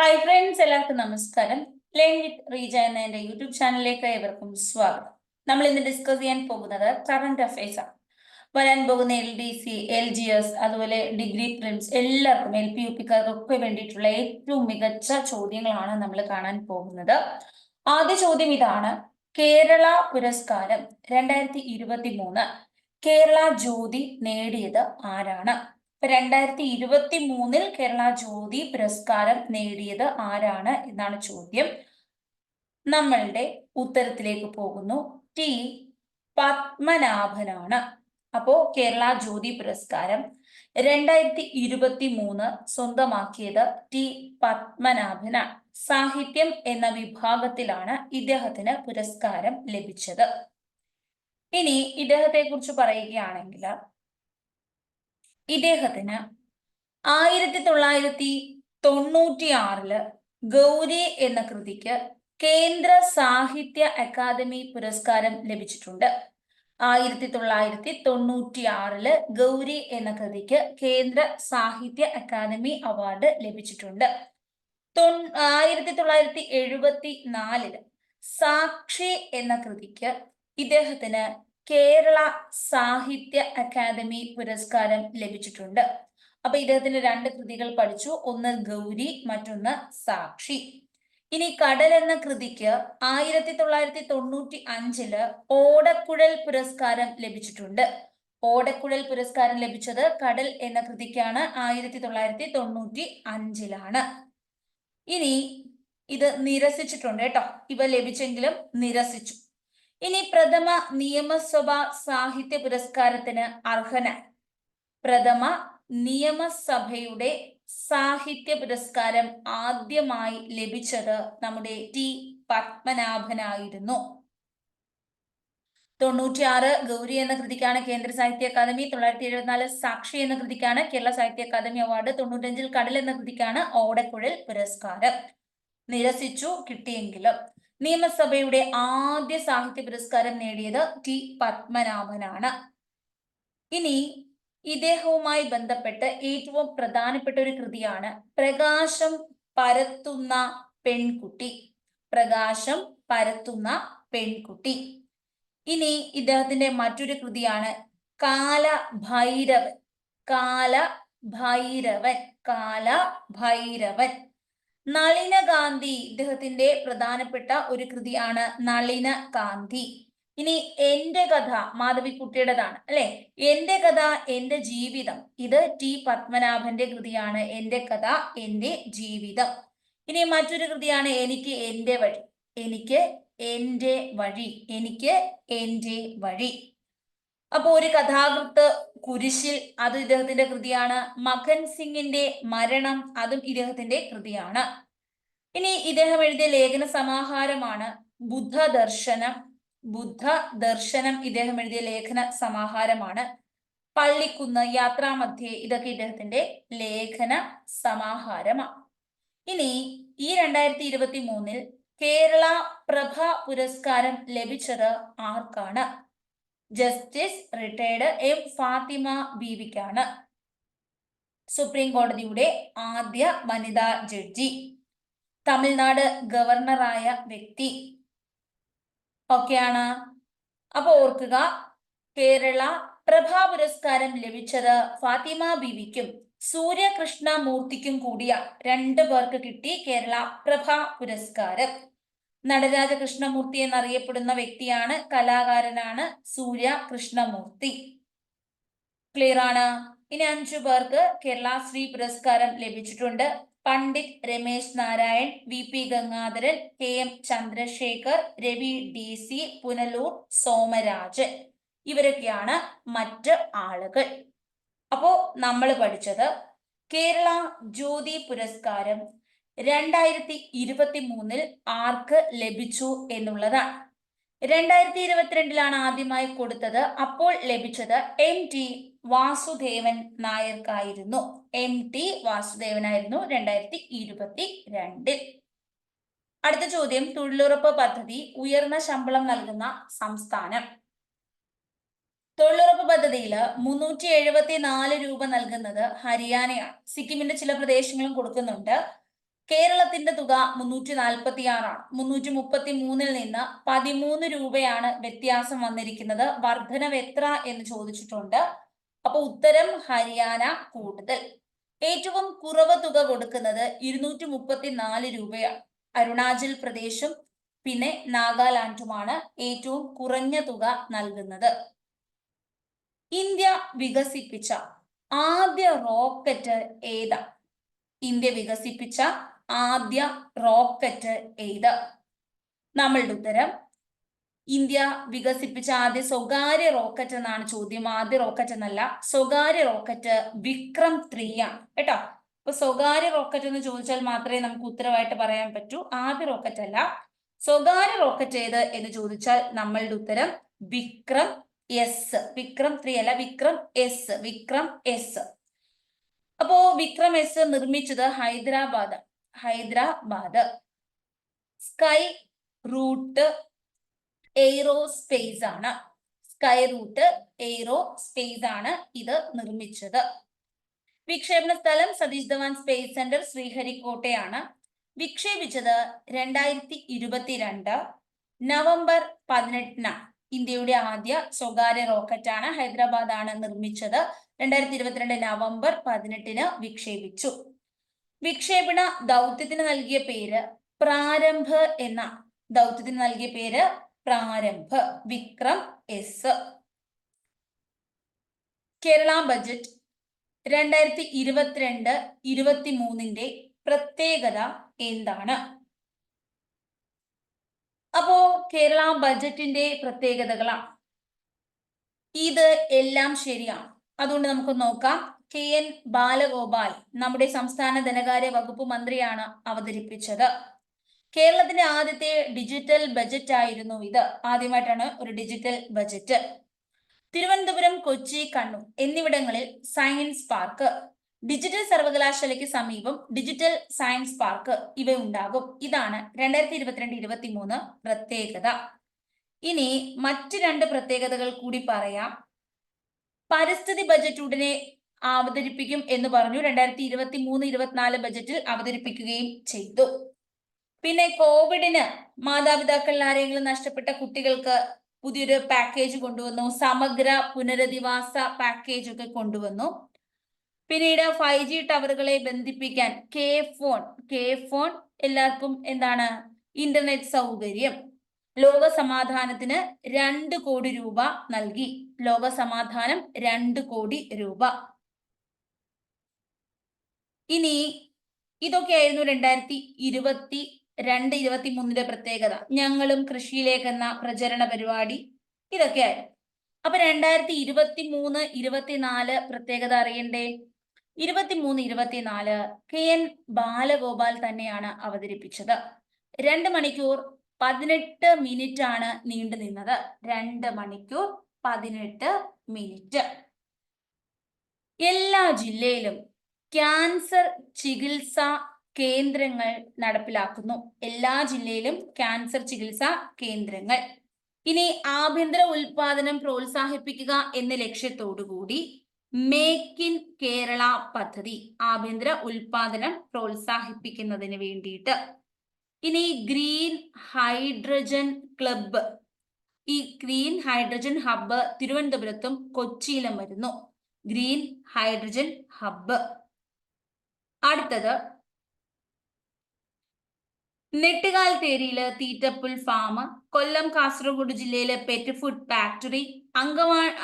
Hi friends എല്ലാവർക്കും നമസ്കാരം. Learn with Reeja എന്ന യൂട്യൂബ് ചാനലിലേക്ക് ഏവർക്കും സ്വാഗതം. നമ്മൾ ഇന്ന് ഡിസ്കസ് ചെയ്യാൻ പോകുന്നത് കറണ്ട് അഫയേഴ്സ് ആണ്. വരാൻ പോകുന്ന L D C L G S അതുപോലെ ഡിഗ്രി പ്രിംസ് എല്ലാവർക്കും എൽ പി യു പിക്കാർക്കൊക്കെ വേണ്ടിയിട്ടുള്ള ഏറ്റവും മികച്ച ചോദ്യങ്ങളാണ് നമ്മൾ കാണാൻ പോകുന്നത്. ആദ്യ ചോദ്യം ഇതാണ് കേരള പുരസ്കാരം രണ്ടായിരത്തി ഇരുപത്തി മൂന്ന് കേരള ജ്യോതി നേടിയത് ആരാണ്? രണ്ടായിരത്തി ഇരുപത്തി മൂന്നിൽ കേരള ജ്യോതി പുരസ്കാരം നേടിയത് ആരാണ് എന്നാണ് ചോദ്യം. നമ്മളുടെ ഉത്തരത്തിലേക്ക് പോകുന്നു. ടി. പത്മനാഭനാണ്. അപ്പോ കേരള ജ്യോതി പുരസ്കാരം രണ്ടായിരത്തി ഇരുപത്തി മൂന്ന് സ്വന്തമാക്കിയത് ടി. പത്മനാഭന. സാഹിത്യം എന്ന വിഭാഗത്തിലാണ് ഇദ്ദേഹത്തിന് പുരസ്കാരം ലഭിച്ചത്. ഇനി ഇദ്ദേഹത്തെ കുറിച്ച് പറയുകയാണെങ്കിൽ ഇദ്ദേഹത്തിന് ആയിരത്തി തൊള്ളായിരത്തി തൊണ്ണൂറ്റി ആറിൽ ഗൗരി എന്ന കൃതിക്ക് കേന്ദ്ര സാഹിത്യ അക്കാദമി പുരസ്കാരം ലഭിച്ചിട്ടുണ്ട്. ആയിരത്തി തൊള്ളായിരത്തി തൊണ്ണൂറ്റി ആറിൽ ഗൗരി എന്ന കൃതിക്ക് കേന്ദ്ര സാഹിത്യ അക്കാദമി അവാർഡ് ലഭിച്ചിട്ടുണ്ട്. ആയിരത്തി തൊള്ളായിരത്തി എഴുപത്തി നാലിൽ സാക്ഷി എന്ന കൃതിക്ക് ഇദ്ദേഹത്തിന് കേരള സാഹിത്യ അക്കാദമി പുരസ്കാരം ലഭിച്ചിട്ടുണ്ട്. അപ്പൊ ഇദ്ദേഹത്തിന് രണ്ട് കൃതികൾ പഠിച്ചു. ഒന്ന് ഗൗരി മറ്റൊന്ന് സാക്ഷി. ഇനി കടൽ എന്ന കൃതിക്ക് ആയിരത്തി തൊള്ളായിരത്തി തൊണ്ണൂറ്റി അഞ്ചിൽ ഓടക്കുഴൽ പുരസ്കാരം ലഭിച്ചിട്ടുണ്ട്. ഓടക്കുഴൽ പുരസ്കാരം ലഭിച്ചത് കടൽ എന്ന കൃതിക്കാണ് ആയിരത്തി തൊള്ളായിരത്തി തൊണ്ണൂറ്റി അഞ്ചിലാണ് ഇനി ഇത് നിരസിച്ചിട്ടുണ്ട് കേട്ടോ. ഇവ ലഭിച്ചെങ്കിലും നിരസിച്ചു. ഇനി പ്രഥമ നിയമസഭാ സാഹിത്യ പുരസ്കാരത്തിന് അർഹനായി. പ്രഥമ നിയമസഭയുടെ സാഹിത്യ പുരസ്കാരം ആദ്യമായി ലഭിച്ചത് നമ്മുടെ ടി പത്മനാഭനായിരുന്നു. തൊണ്ണൂറ്റിയാറ് ഗൗരി എന്ന കൃതിക്കാണ് കേന്ദ്ര സാഹിത്യ അക്കാദമി തൊള്ളായിരത്തി എഴുപത്തിനാല് സാക്ഷി എന്ന കൃതിക്കാണ് കേരള സാഹിത്യ അക്കാദമി അവാർഡ് തൊണ്ണൂറ്റഞ്ചിൽ കടൽ എന്ന കൃതിക്കാണ് ഓടക്കുഴൽ പുരസ്കാരം. നിരസിച്ചു കിട്ടിയെങ്കിലും നിയമസഭയുടെ ആദ്യ സാഹിത്യ പുരസ്കാരം നേടിയത് ടി പത്മനാഭനാണ്. ഇനി ഇദ്ദേഹവുമായി ബന്ധപ്പെട്ട് ഏറ്റവും പ്രധാനപ്പെട്ട ഒരു കൃതിയാണ് പ്രകാശം പരത്തുന്ന പെൺകുട്ടി. പ്രകാശം പരത്തുന്ന പെൺകുട്ടി. ഇനി ഇദ്ദേഹത്തിന്റെ മറ്റൊരു കൃതിയാണ് കാല ഭൈരവൻ കാല ഭൈരവൻ കാല ഭൈരവൻ നളിന ഗാന്ധി ഇദ്ദേഹത്തിന്റെ പ്രധാനപ്പെട്ട ഒരു കൃതിയാണ് നളിന ഗാന്ധി. ഇനി എന്റെ കഥ മാധവിക്കുട്ടിയുടേതാണ് അല്ലെ? എന്റെ കഥ എന്റെ ജീവിതം. ഇത് ടി പത്മനാഭന്റെ കൃതിയാണ് എന്റെ കഥ എന്റെ ജീവിതം. ഇനി മറ്റൊരു കൃതിയാണ് എനിക്ക് എന്റെ വഴി. എനിക്ക് എന്റെ വഴി. എനിക്ക് എന്റെ വഴി. അപ്പൊ ഒരു കഥാകൃത്ത് കുരിശിൽ അത് ഇദ്ദേഹത്തിന്റെ കൃതിയാണ്. മഖൻ സിംഗിന്റെ മരണം അതും ഇദ്ദേഹത്തിന്റെ കൃതിയാണ്. ഇനി ഇദ്ദേഹം എഴുതിയ ലേഖന സമാഹാരമാണ് ബുദ്ധ ദർശനം ബുദ്ധ ദർശനം ഇദ്ദേഹം എഴുതിയ ലേഖന സമാഹാരമാണ്. പള്ളിക്കുന്ന് യാത്രാമധ്യേ ഇതൊക്കെ ഇദ്ദേഹത്തിന്റെ ലേഖന സമാഹാരമാണ് ഇനി ഈ രണ്ടായിരത്തി ഇരുപത്തി മൂന്നിൽ കേരള പ്രഭ പുരസ്കാരം ലഭിച്ചത് ആർക്കാണ്? ജസ്റ്റിസ് റിട്ടയർഡ് എം ഫാത്തിമ ബീവിക്കാണ് സുപ്രീം കോടതിയുടെ ആദ്യ വനിതാ ജഡ്ജി. തമിഴ്നാട് ഗവർണറായ വ്യക്തി. ഒക്കെയാണ്. അപ്പൊ ഓർക്കുക കേരള പ്രഭാ പുരസ്കാരം ലഭിച്ചത് ഫാത്തിമ ബീവിക്കും സൂര്യകൃഷ്ണ മൂർത്തിക്കും കൂടിയ രണ്ടു പേർക്ക് കിട്ടി കേരള പ്രഭാ പുരസ്കാരം. നടരാജ കൃഷ്ണമൂർത്തി എന്നറിയപ്പെടുന്ന വ്യക്തിയാണ് കലാകാരനാണ് സൂര്യ കൃഷ്ണമൂർത്തി. ക്ലിയർ ആണ്? ഇനി അഞ്ചു പേർക്ക് കേരള ശ്രീ പുരസ്കാരം ലഭിച്ചിട്ടുണ്ട്. Pandit Ramesh Narayan V P Gangadharan K M Chandrasekhar Ravi D C Punalur Somarajan. ഇവരൊക്കെയാണ് മറ്റ് ആളുകൾ. അപ്പോ നമ്മൾ പഠിച്ചത് കേരള ജ്യോതി പുരസ്കാരം രണ്ടായിരത്തി ഇരുപത്തി മൂന്നിൽ ആർക്ക് ലഭിച്ചു എന്നുള്ളതാണ്. രണ്ടായിരത്തി ഇരുപത്തിരണ്ടിലാണ് ആദ്യമായി കൊടുത്തത്. അപ്പോൾ ലഭിച്ചത് എം ടി വാസുദേവൻ നായർക്കായിരുന്നു. എം ടി വാസുദേവനായിരുന്നു രണ്ടായിരത്തി ഇരുപത്തി രണ്ടിൽ അടുത്ത ചോദ്യം തൊഴിലുറപ്പ് പദ്ധതി ഉയർന്ന ശമ്പളം നൽകുന്ന സംസ്ഥാനം. തൊഴിലുറപ്പ് പദ്ധതിയിൽ മുന്നൂറ്റി എഴുപത്തി നാല് രൂപ നൽകുന്നത് ഹരിയാനയാണ്. സിക്കിമിന്റെ ചില പ്രദേശങ്ങളും കൊടുക്കുന്നുണ്ട്. കേരളത്തിന്റെ തുക മുന്നൂറ്റി നാൽപ്പത്തി ആറാണ് മുന്നൂറ്റി മുപ്പത്തി മൂന്നിൽ നിന്ന് പതിമൂന്ന് രൂപയാണ് വ്യത്യാസം വന്നിരിക്കുന്നത്. വർധനവ് എത്ര എന്ന് ചോദിച്ചിട്ടുണ്ട്. അപ്പൊ ഉത്തരം ഹരിയാന കൂടുതൽ. ഏറ്റവും കുറവ് തുക കൊടുക്കുന്നത് ഇരുന്നൂറ്റി മുപ്പത്തി നാല് രൂപയാണ്. അരുണാചൽ പ്രദേശും പിന്നെ നാഗാലാൻഡുമാണ് ഏറ്റവും കുറഞ്ഞ തുക നൽകുന്നത്. ഇന്ത്യ വികസിപ്പിച്ച ആദ്യ റോക്കറ്റ് ഏതാ? ഇന്ത്യ വികസിപ്പിച്ച ആദ്യ റോക്കറ്റ് ഏത്? നമ്മളുടെ ഉത്തരം ഇന്ത്യ വികസിപ്പിച്ച ആദ്യ സ്വകാര്യ റോക്കറ്റ് എന്നാണ് ചോദ്യം. ആദ്യ റോക്കറ്റ് എന്നല്ല സ്വകാര്യ റോക്കറ്റ് വിക്രം ത്രീ ആണ് കേട്ടോ? അപ്പൊ സ്വകാര്യ റോക്കറ്റ് എന്ന് ചോദിച്ചാൽ മാത്രമേ നമുക്ക് ഉത്തരവായിട്ട് പറയാൻ പറ്റൂ. ആദ്യ റോക്കറ്റ് അല്ല. സ്വകാര്യ റോക്കറ്റ് ഏത് എന്ന് ചോദിച്ചാൽ നമ്മളുടെ ഉത്തരം വിക്രം എസ് വിക്രം ത്രീ അല്ല വിക്രം എസ് വിക്രം എസ് അപ്പോ വിക്രം എസ് നിർമ്മിച്ചത് ഹൈദരാബാദ്. ഹൈദരാബാദ്. സ്കൈ റൂട്ട് എയ്റോസ്പേസ് ആണ്. സ്കൈ റൂട്ട് എയ്റോ സ്പേസ് ആണ് ഇത് നിർമ്മിച്ചത്. വിക്ഷേപണ സ്ഥലം സതീഷ് ധവാൻ സ്പേസ് സെന്റർ ശ്രീഹരിക്കോട്ടയാണ്. വിക്ഷേപിച്ചത് രണ്ടായിരത്തി ഇരുപത്തിരണ്ട് നവംബർ പതിനെട്ടിനാണ് ഇന്ത്യയുടെ ആദ്യ സ്വകാര്യ റോക്കറ്റ് ആണ് ഹൈദരാബാദ് ആണ് നിർമ്മിച്ചത്. രണ്ടായിരത്തി ഇരുപത്തിരണ്ട് നവംബർ പതിനെട്ടിന് വിക്ഷേപിച്ചു. വിക്ഷേപണ ദൗത്യത്തിന് നൽകിയ പേര് പ്രാരംഭ എന്ന ദൗത്യത്തിന് നൽകിയ പേര് പ്രാരംഭ. വിക്രം എസ്. കേരള ബജറ്റ് രണ്ടായിരത്തി ഇരുപത്തിരണ്ട് ഇരുപത്തി മൂന്നിന്റെ പ്രത്യേകത എന്താണ്? അപ്പോ കേരള ബജറ്റിന്റെ പ്രത്യേകതകളാണ് ഇത് എല്ലാം ശരിയാണ്. അതുകൊണ്ട് നമുക്ക് നോക്കാം. കെ എൻ ബാലഗോപാൽ നമ്മുടെ സംസ്ഥാന ധനകാര്യ വകുപ്പ് മന്ത്രിയാണ് അവതരിപ്പിച്ചത്. കേരളത്തിന്റെ ആദ്യത്തെ ഡിജിറ്റൽ ബജറ്റ് ആയിരുന്നു ഇത്. ആദ്യമായിട്ടാണ് ഒരു ഡിജിറ്റൽ ബജറ്റ് തിരുവനന്തപുരം കൊച്ചി കണ്ണൂർ എന്നിവിടങ്ങളിൽ സയൻസ് പാർക്ക് ഡിജിറ്റൽ സർവകലാശാലയ്ക്ക് സമീപം ഡിജിറ്റൽ സയൻസ് പാർക്ക് ഇവ ഉണ്ടാകും ഇതാണ് രണ്ടായിരത്തി ഇരുപത്തിരണ്ട് ഇരുപത്തി മൂന്ന് പ്രത്യേകത. ഇനി മറ്റ് രണ്ട് പ്രത്യേകതകൾ കൂടി പറയാം. പരിസ്ഥിതി ബജറ്റ് ഉടനെ അവതരിപ്പിക്കും എന്ന് പറഞ്ഞു. രണ്ടായിരത്തി ഇരുപത്തി മൂന്ന് ഇരുപത്തിനാല് ബജറ്റിൽ അവതരിപ്പിക്കുകയും ചെയ്തു. പിന്നെ കോവിഡിന് മാതാപിതാക്കളിൽ ആരെങ്കിലും നഷ്ടപ്പെട്ട കുട്ടികൾക്ക് പുതിയൊരു പാക്കേജ് കൊണ്ടുവന്നു. സമഗ്ര പുനരധിവാസ പാക്കേജ് ഒക്കെ കൊണ്ടുവന്നു. പിന്നീട് ഫൈവ് ജി ടവറുകളെ ബന്ധിപ്പിക്കാൻ കെ ഫോൺ കെ ഫോൺ എല്ലാവർക്കും എന്താണ്? ഇന്റർനെറ്റ് സൗകര്യം. ലോക സമാധാനത്തിന് രണ്ട് കോടി രൂപ നൽകി. ലോക സമാധാനം രണ്ട് കോടി രൂപ. ഇനി ഇതൊക്കെയായിരുന്നു രണ്ടായിരത്തി ഇരുപത്തി രണ്ട് ഇരുപത്തി മൂന്നിന്റെ പ്രത്യേകത. ഞങ്ങളും കൃഷിയിലേക്ക് എന്ന പ്രചരണ പരിപാടി ഇതൊക്കെയായിരുന്നു അപ്പൊ രണ്ടായിരത്തി ഇരുപത്തി മൂന്ന് ഇരുപത്തിനാല് പ്രത്യേകത അറിയണ്ടേ? ഇരുപത്തിമൂന്ന് ഇരുപത്തിനാല് കെ എൻ ബാലഗോപാൽ തന്നെയാണ് അവതരിപ്പിച്ചത്. രണ്ട് മണിക്കൂർ പതിനെട്ട് മിനിറ്റ് ആണ് നീണ്ടു നിന്നത്. രണ്ട് മണിക്കൂർ പതിനെട്ട് മിനിറ്റ്. എല്ലാ ജില്ലയിലും ക്യാൻസർ ചികിത്സ കേന്ദ്രങ്ങൾ നടപ്പിലാക്കുന്നു. എല്ലാ ജില്ലയിലും ക്യാൻസർ ചികിത്സാ കേന്ദ്രങ്ങൾ. ഇനി ആഭ്യന്തര ഉൽപാദനം പ്രോത്സാഹിപ്പിക്കുക എന്ന ലക്ഷ്യത്തോടു കൂടി മേക്ക് ഇൻ കേരള പദ്ധതി ആഭ്യന്തര ഉൽപാദനം പ്രോത്സാഹിപ്പിക്കുന്നതിന് വേണ്ടിയിട്ട്. ഇനി ഗ്രീൻ ഹൈഡ്രജൻ ക്ലബ്ബ്. ഈ ഗ്രീൻ ഹൈഡ്രജൻ ഹബ്ബ് തിരുവനന്തപുരത്തും കൊച്ചിയിലും വരുന്നു. Green hydrogen hub. അടുത്തത്. നെട്ടുകാൽ തേരിയിൽ തീറ്റപ്പുൽ ഫാം കൊല്ലം കാസർഗോഡ് ജില്ലയിലെ പെറ്റ് ഫുഡ് ഫാക്ടറി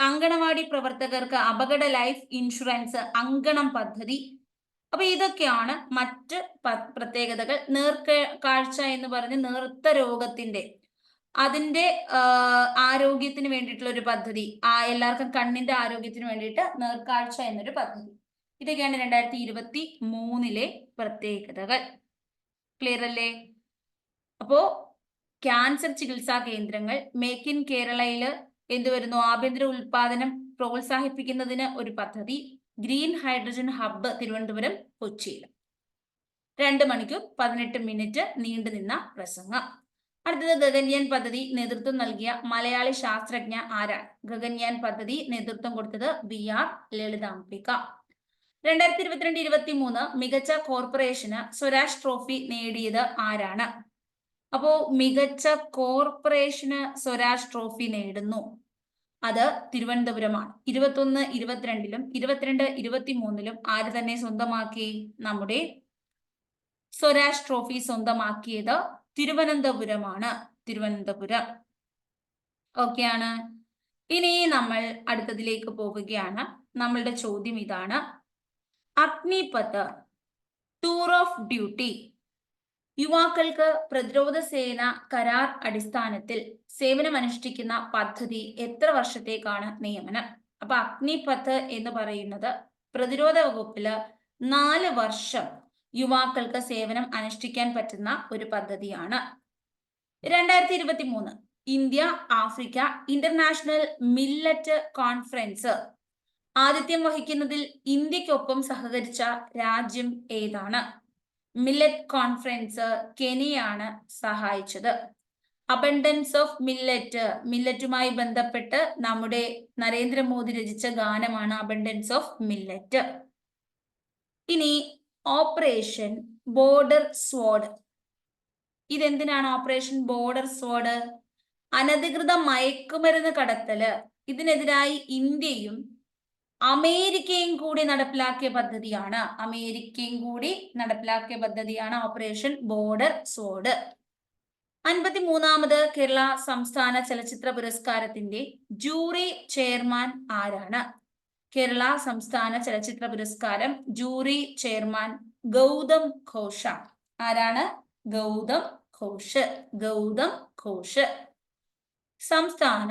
അങ്കണവാടി പ്രവർത്തകർക്ക് അപകട ലൈഫ് ഇൻഷുറൻസ് അങ്കണം പദ്ധതി. അപ്പൊ ഇതൊക്കെയാണ് മറ്റ് പ്രത്യേകതകൾ. നേർക്ക കാഴ്ച എന്ന് പറഞ്ഞ് നേർത്ത രോഗത്തിന്റെ അതിന്റെ ആരോഗ്യത്തിന് വേണ്ടിയിട്ടുള്ള ഒരു പദ്ധതി. ആ എല്ലാവർക്കും കണ്ണിന്റെ ആരോഗ്യത്തിന് വേണ്ടിയിട്ട് നേർക്കാഴ്ച എന്നൊരു പദ്ധതി. ഇതൊക്കെയാണ് രണ്ടായിരത്തി ഇരുപത്തി മൂന്നിലെ പ്രത്യേകതകൾ. ക്ലിയർ അല്ലേ? അപ്പോ ക്യാൻസർ ചികിത്സാ കേന്ദ്രങ്ങൾ മേക്ക് ഇൻ കേരളയിൽ എന്ത് വരുന്നു? ആഭ്യന്തര ഉൽപാദനം പ്രോത്സാഹിപ്പിക്കുന്നതിന് ഒരു പദ്ധതി ഗ്രീൻ ഹൈഡ്രജൻ ഹബ്ബ് തിരുവനന്തപുരം കൊച്ചിയിൽ. രണ്ട് മണിക്കൂർ പതിനെട്ട് മിനിറ്റ് നീണ്ടു നിന്ന പ്രസംഗം. അടുത്തത് ഗഗൻയാൻ പദ്ധതി നേതൃത്വം നൽകിയ മലയാളി ശാസ്ത്രജ്ഞ ആരാ? ഗഗൻയാൻ പദ്ധതി നേതൃത്വം കൊടുത്തത് ബി ആർ ലളിതാംബിക. രണ്ടായിരത്തി ഇരുപത്തിരണ്ട് ഇരുപത്തി മൂന്ന് മികച്ച കോർപ്പറേഷന് സ്വരാജ് ട്രോഫി നേടിയത് ആരാണ്? അപ്പോ മികച്ച കോർപ്പറേഷന് സ്വരാജ് ട്രോഫി നേടുന്നു. അത് തിരുവനന്തപുരമാണ്. ഇരുപത്തൊന്ന് ഇരുപത്തിരണ്ടിലും ഇരുപത്തിരണ്ട് ഇരുപത്തി മൂന്നിലും ആര് തന്നെ സ്വന്തമാക്കി? നമ്മുടെ സ്വരാജ് ട്രോഫി സ്വന്തമാക്കിയത് തിരുവനന്തപുരമാണ്. തിരുവനന്തപുരം. ഓക്കെയാണ് ഇനി നമ്മൾ അടുത്തതിലേക്ക് പോവുകയാണ്. നമ്മളുടെ ചോദ്യം ഇതാണ്. അഗ്നിപത്ത് ടൂർ ഓഫ് ഡ്യൂട്ടി യുവാക്കൾക്ക് പ്രതിരോധ സേന കരാർ അടിസ്ഥാനത്തിൽ സേവനം അനുഷ്ഠിക്കുന്ന പദ്ധതി എത്ര വർഷത്തേക്കാണ് നിയമനം? അപ്പൊ അഗ്നിപഥ് എന്ന് പറയുന്നത് പ്രതിരോധ വകുപ്പിൽ നാല് വർഷം യുവാക്കൾക്ക് സേവനം അനുഷ്ഠിക്കാൻ പറ്റുന്ന ഒരു പദ്ധതിയാണ്. രണ്ടായിരത്തി ഇരുപത്തി മൂന്ന് India Africa international millet conference ആതിഥ്യം വഹിക്കുന്നതിൽ ഇന്ത്യക്കൊപ്പം സഹകരിച്ച രാജ്യം ഏതാണ്? മില്ലറ്റ് കോൺഫറൻസ് കെനിയാണ് സഹായിച്ചത്. അബണ്ടൻസ് ഓഫ് മില്ലറ്റ് മില്ലറ്റുമായി ബന്ധപ്പെട്ട് നമ്മുടെ നരേന്ദ്രമോദി രചിച്ച ഗാനമാണ് അബണ്ടൻസ് ഓഫ് മില്ലറ്റ് ഇനി ഓപ്പറേഷൻ ബോർഡർ സ്വാഡ് ഇതെന്തിനാണ് ഓപ്പറേഷൻ ബോർഡർ സ്വാഡ് അനധികൃത മയക്കുമരുന്ന് കടത്തൽ. ഇതിനെതിരായി ഇന്ത്യയും അമേരിക്കയും കൂടി നടപ്പിലാക്കിയ പദ്ധതിയാണ്. അമേരിക്കയും കൂടി നടപ്പിലാക്കിയ പദ്ധതിയാണ് ഓപ്പറേഷൻ ബോർഡർ സോഡ് അൻപത്തി മൂന്നാമത് കേരള സംസ്ഥാന ചലച്ചിത്ര പുരസ്കാരത്തിന്റെ ജൂറി ചെയർമാൻ ആരാണ്? കേരള സംസ്ഥാന ചലച്ചിത്ര പുരസ്കാരം ജൂറി ചെയർമാൻ ഗൗതം ഘോഷ. ആരാണ്? ഗൗതം ഘോഷ്. ഗൗതം ഘോഷ്. സംസ്ഥാന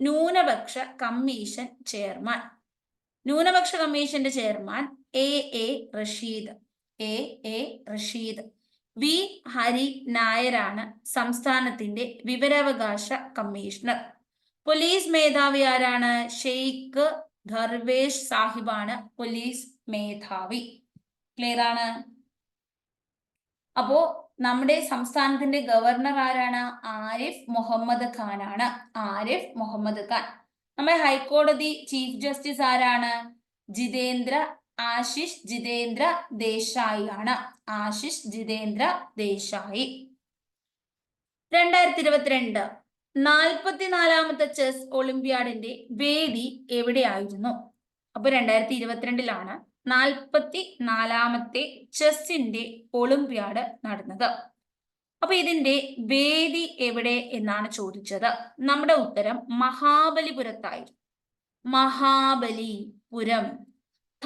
ന്യൂനപക്ഷ കമ്മീഷൻ ചെയർമാൻ. ന്യൂനപക്ഷ കമ്മീഷന്റെ chairman A A Rasheed A A Rasheed. V Hari നായരാണ് സംസ്ഥാനത്തിന്റെ വിവരാവകാശ കമ്മീഷണർ. പോലീസ് മേധാവി ആരാണ്? ഷെയ്ഖ് ധർവേഷ് സാഹിബാണ് പോലീസ് മേധാവി. ക്ലിയർ ആണ്? അപ്പോ നമ്മുടെ സംസ്ഥാനത്തിന്റെ ഗവർണർ ആരാണ്? ആരിഫ് മുഹമ്മദ് ഖാൻ ആണ് ആരിഫ് മുഹമ്മദ് ഖാൻ. നമ്മുടെ ഹൈക്കോടതി ചീഫ് ജസ്റ്റിസ് ആരാണ്? ജിതേന്ദ്ര ആശിഷ് ജിതേന്ദ്ര ദേശായി ആണ്. ആശിഷ് ജിതേന്ദ്ര ദേശായി. രണ്ടായിരത്തി ഇരുപത്തിരണ്ട് നാൽപ്പത്തിനാലാമത്തെ ചെസ് ഒളിമ്പ്യാഡിന്റെ വേദി എവിടെയായിരുന്നു? അപ്പൊ രണ്ടായിരത്തി ഇരുപത്തിരണ്ടിലാണ് നാൽപ്പത്തി നാലാമത്തെ ചെസ്സിന്റെ ഒളിമ്പ്യാഡ് നടന്നത്. അപ്പൊ ഇതിന്റെ വേദി എവിടെ എന്നാണ് ചോദിച്ചത്? നമ്മുടെ ഉത്തരം മഹാബലിപുരത്തായിരുന്നു. മഹാബലിപുരം.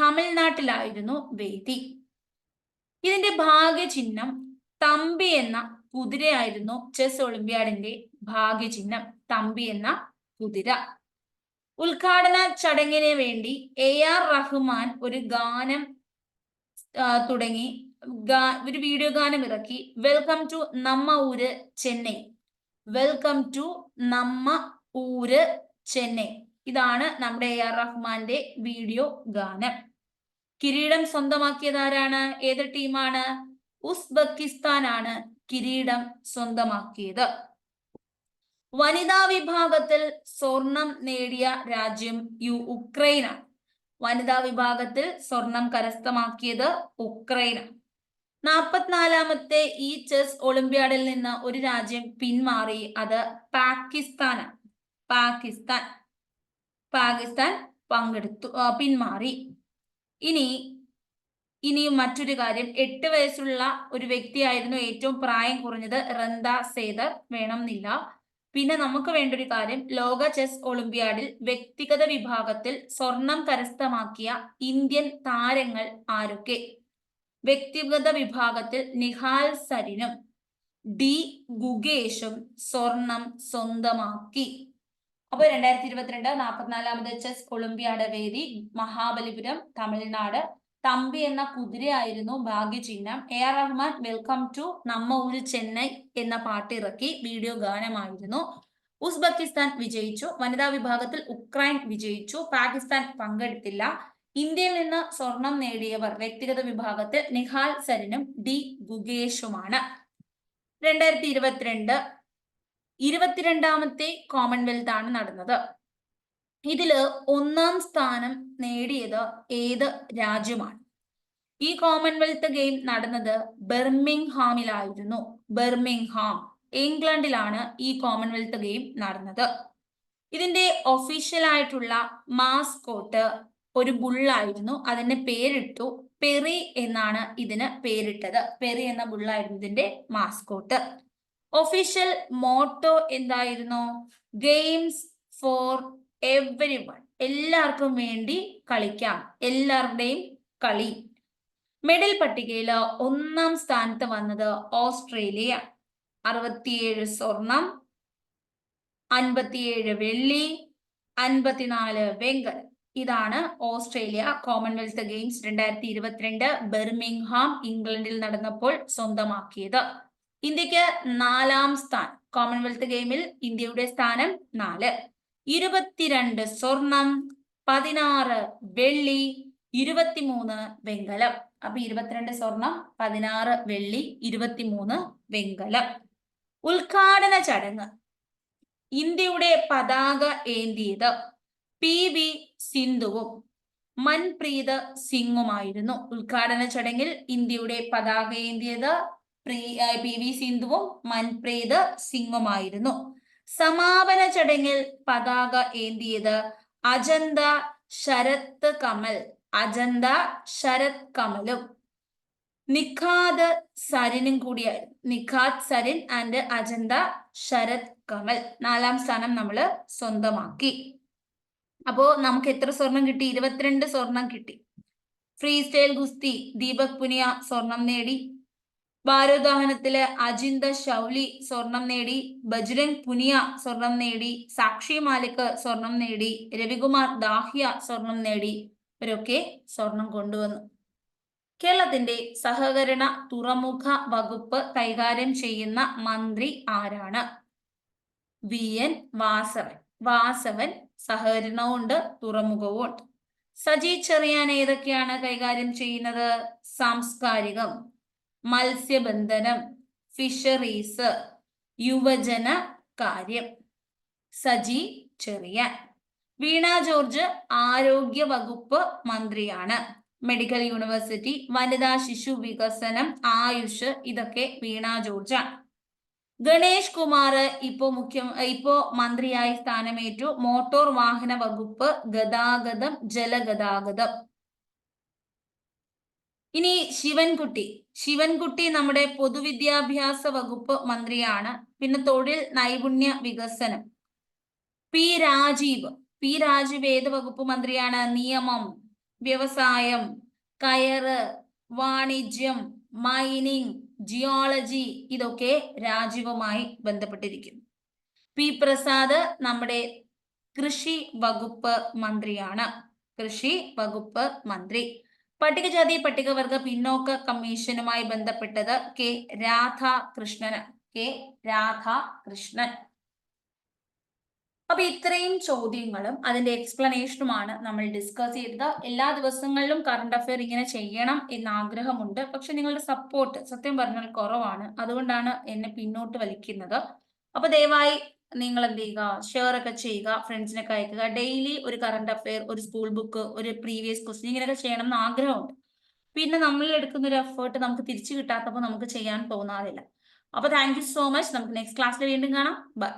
തമിഴ്നാട്ടിലായിരുന്നു വേദി. ഇതിന്റെ ഭാഗ്യചിഹ്നം തമ്പി എന്ന കുതിരയായിരുന്നു ചെസ് ഒളിമ്പ്യാഡിന്റെ ഭാഗ്യചിഹ്നം തമ്പി എന്ന കുതിര. ഉദ്ഘാടന ചടങ്ങിന് വേണ്ടി എ ആർ റഹ്മാൻ ഒരു ഗാനം തുടങ്ങി. ഒരു വീഡിയോ ഗാനം ഇറക്കി. വെൽക്കം ടു നമ്മ ഊര് ചെന്നൈ. വെൽക്കം ടു നമ്മ ഊര് ചെന്നൈ. ഇതാണ് നമ്മുടെ എ ആർ റഹ്മാന്റെ വീഡിയോ ഗാനം. കിരീടം സ്വന്തമാക്കിയത് ആരാണ് ഏത് ടീമാണ്? ഉസ്ബെക്കിസ്ഥാൻ ആണ് കിരീടം സ്വന്തമാക്കിയത്. വനിതാ വിഭാഗത്തിൽ സ്വർണം നേടിയ രാജ്യം യു ഉക്രൈനാണ്. വനിതാ വിഭാഗത്തിൽ സ്വർണം കരസ്ഥമാക്കിയത് ഉക്രൈനാണ്. നാൽപ്പത്തിനാലാമത്തെ ഈ ചെസ് ഒളിമ്പ്യാഡിൽ നിന്ന് ഒരു രാജ്യം പിന്മാറി. അത് പാകിസ്ഥാനാണ് പാകിസ്ഥാൻ. പാകിസ്ഥാൻ പങ്കെടുത്തു പിന്മാറി. ഇനി ഇനിയും മറ്റൊരു കാര്യം. എട്ട് വയസ്സുള്ള ഒരു വ്യക്തിയായിരുന്നു ഏറ്റവും പ്രായം കുറഞ്ഞത് റന്ദ സേതർ. വേണമെന്നില്ല. പിന്നെ നമുക്ക് വേണ്ട ഒരു കാര്യം. ലോക ചെസ് ഒളിമ്പ്യാഡിൽ വ്യക്തിഗത വിഭാഗത്തിൽ സ്വർണം കരസ്ഥമാക്കിയ ഇന്ത്യൻ താരങ്ങൾ ആരൊക്കെ? വ്യക്തിഗത വിഭാഗത്തിൽ നിഹാൽ സരിനും ഡി ഗുഗേഷും സ്വർണം സ്വന്തമാക്കി. അപ്പൊ രണ്ടായിരത്തി ഇരുപത്തിരണ്ട് നാൽപ്പത്തിനാലാമത് ചെസ് ഒളിമ്പ്യാഡ് വേദി മഹാബലിപുരം തമിഴ്നാട്. തമ്പി എന്ന കുതിരയായിരുന്നു ഭാഗ്യചിഹ്നം. A R Rahman welcome to നമ്മ ഒരു ചെന്നൈ എന്ന പാട്ട് ഇറക്കി വീഡിയോ ഗാനമായിരുന്നു. ഉസ്ബെക്കിസ്ഥാൻ വിജയിച്ചു. വനിതാ വിഭാഗത്തിൽ ഉക്രൈൻ വിജയിച്ചു. പാകിസ്ഥാൻ പങ്കെടുത്തില്ല. ഇന്ത്യയിൽ നിന്ന് സ്വർണം നേടിയവർ വ്യക്തിഗത വിഭാഗത്തിൽ നിഹാൽ സരിനും ഡി ഗുഗേഷുമാണ് രണ്ടായിരത്തി ഇരുപത്തിരണ്ട് ഇരുപത്തിരണ്ടാമത്തെ കോമൺവെൽത്ത് ആണ് നടന്നത്. ഇതിൽ ഒന്നാം സ്ഥാനം നേടിയത് ഏത് രാജ്യമാണ്? ഈ കോമൺവെൽത്ത് ഗെയിം നടന്നത് ബെർമിംഗ്ഹാമിലായിരുന്നു. ബെർമിംഗ്ഹാം ഇംഗ്ലണ്ടിലാണ് ഈ കോമൺവെൽത്ത് ഗെയിം നടന്നത്. ഇതിന്റെ ഒഫീഷ്യൽ ആയിട്ടുള്ള മാസ്കോട്ട് ഒരു ബുള്ളായിരുന്നു അതിന് പേരിട്ടു പെറി എന്നാണ് ഇതിന് പേരിട്ടത്. പെറി എന്ന ബുള്ളായിരുന്നു ഇതിന്റെ മാസ്കോട്ട് ഒഫീഷ്യൽ മോട്ടോ എന്തായിരുന്നു? ഗെയിംസ് ഫോർ എവരി വൺ എല്ലാവർക്കും വേണ്ടി കളിക്കാം. എല്ലാവരുടെയും കളി. മെഡൽ പട്ടികയിൽ ഒന്നാം സ്ഥാനത്ത് വന്നത് ഓസ്ട്രേലിയ. അറുപത്തിയേഴ് സ്വർണം അൻപത്തിയേഴ് വെള്ളി അൻപത്തിനാല് വെങ്കലം ഇതാണ് ഓസ്ട്രേലിയ കോമൺവെൽത്ത് ഗെയിംസ് രണ്ടായിരത്തി ഇരുപത്തിരണ്ട് ബെർമിംഗ്ഹാം ഇംഗ്ലണ്ടിൽ നടന്നപ്പോൾ സ്വന്തമാക്കിയത്. ഇന്ത്യയ്ക്ക് നാലാം സ്ഥാനം കോമൺവെൽത്ത് ഗെയിമിൽ ഇന്ത്യയുടെ സ്ഥാനം നാല്. ഇരുപത്തിരണ്ട് സ്വർണം പതിനാറ് വെള്ളി ഇരുപത്തിമൂന്ന് വെങ്കലം. അപ്പൊ ഇരുപത്തിരണ്ട് സ്വർണം പതിനാറ് വെള്ളി ഇരുപത്തിമൂന്ന് വെങ്കലം. ഉദ്ഘാടന ചടങ്ങ്. ഇന്ത്യയുടെ പതാക ഏന്തിയത്? പി വി സിന്ധുവും മൻപ്രീത് സിംഗുമായിരുന്നു. ഉദ്ഘാടന ചടങ്ങിൽ ഇന്ത്യയുടെ പതാക ഏന്തിയത് പി വി സിന്ധുവും മൻപ്രീത് സിംഗുമായിരുന്നു. സമാപന ചടങ്ങിൽ പതാക ഏന്തിയത് അജന്ത ശരത് കമൽ അജന്ത ശരത് കമലും. നിഖാദ് സരിനും കൂടിയായിരുന്നു. നിഖാദ് സരിൻ ആൻഡ് അജന്ത ശരത് കമൽ. നാലാം സ്ഥാനം നമ്മൾ സ്വന്തമാക്കി. അപ്പോ നമുക്ക് എത്ര സ്വർണം കിട്ടി? ഇരുപത്തിരണ്ട് സ്വർണം കിട്ടി. ഫ്രീ സ്റ്റൈൽ ഗുസ്തി ദീപക് പുനിയ സ്വർണം നേടി. ഭാരോദാഹനത്തിൽ അജിന്ത ശൗലി സ്വർണം നേടി. ബജ്രംഗ് പുനിയ സ്വർണം നേടി. സാക്ഷി മാലിക് സ്വർണം നേടി. രവികുമാർ ദാഹിയ സ്വർണം നേടി. ഇവരൊക്കെ സ്വർണം കൊണ്ടുവന്നു. കേരളത്തിന്റെ സഹകരണ തുറമുഖ വകുപ്പ് കൈകാര്യം ചെയ്യുന്ന മന്ത്രി ആരാണ്? വി. എൻ. വാസവൻ. വാസവൻ സഹകരണവും ഉണ്ട് തുറമുഖവും ഉണ്ട്. സജി ചെറിയാൻ ഏതൊക്കെയാണ് കൈകാര്യം ചെയ്യുന്നത്? സാംസ്കാരികം മത്സ്യബന്ധനം ഫിഷറീസ് യുവജന കാര്യം. സജി ചെറിയാൻ. വീണ ജോർജ് ആരോഗ്യ വകുപ്പ് മന്ത്രിയാണ്. മെഡിക്കൽ യൂണിവേഴ്സിറ്റി വനിതാ ശിശു വികസനം ആയുഷ് ഇതൊക്കെ വീണ ജോർജാണ്. ഗണേഷ് കുമാർ ഇപ്പോ മുഖ്യ ഇപ്പോ മന്ത്രിയായി സ്ഥാനമേറ്റു. മോട്ടോർ വാഹന വകുപ്പ് ഗതാഗതം ജലഗതാഗതം. ഇനി ശിവൻകുട്ടി. ശിവൻകുട്ടി നമ്മുടെ പൊതുവിദ്യാഭ്യാസ വകുപ്പ് മന്ത്രിയാണ്. പിന്നെ തൊഴിൽ നൈപുണ്യ വികസനം. പി രാജീവ്. പി രാജീവ് ഏത് വകുപ്പ് മന്ത്രിയാണ്? നിയമം വ്യവസായം കയറ് വാണിജ്യം മൈനിങ് ജിയോളജി ഇതൊക്കെ രാജീവമായി ബന്ധപ്പെട്ടിരിക്കുന്നു. പി പ്രസാദ് നമ്മുടെ കൃഷി വകുപ്പ് മന്ത്രിയാണ്. കൃഷി വകുപ്പ് മന്ത്രി. പട്ടികജാതി പട്ടികവർഗ പിന്നോക്ക കമ്മീഷനുമായി ബന്ധപ്പെട്ടത് കെ രാധാകൃഷ്ണൻ കെ രാധാകൃഷ്ണൻ. അപ്പൊ ഇത്രയും ചോദ്യങ്ങളും അതിന്റെ എക്സ്പ്ലനേഷനുമാണ് നമ്മൾ ഡിസ്കസ് ചെയ്തത്. എല്ലാ ദിവസങ്ങളിലും കറണ്ട് അഫയർ ഇങ്ങനെ ചെയ്യണം എന്ന് ആഗ്രഹമുണ്ട് പക്ഷെ നിങ്ങളുടെ സപ്പോർട്ട് സത്യം പറഞ്ഞാൽ കുറവാണ്. അതുകൊണ്ടാണ് എന്നെ പിന്നോട്ട് വലിക്കുന്നത്. അപ്പൊ ദയവായി നിങ്ങൾ എന്ത് ചെയ്യുക? ഷെയർ ഒക്കെ ചെയ്യുക. ഫ്രണ്ട്സിനൊക്കെ അയക്കുക. ഡെയിലി ഒരു കറണ്ട് അഫയർ ഒരു സ്കൂൾ ബുക്ക് ഒരു പ്രീവിയസ് ക്വസ്റ്റ്യൻ ഇങ്ങനെയൊക്കെ ചെയ്യണം എന്ന് ആഗ്രഹമുണ്ട് പിന്നെ നമ്മൾ എടുക്കുന്ന ഒരു എഫേർട്ട് നമുക്ക് തിരിച്ചു കിട്ടാത്തപ്പോൾ നമുക്ക് ചെയ്യാൻ തോന്നാറില്ല. അപ്പൊ താങ്ക് യു സോ മച്ച് നമുക്ക് നെക്സ്റ്റ് ക്ലാസ്സിൽ വീണ്ടും കാണാം. ബൈ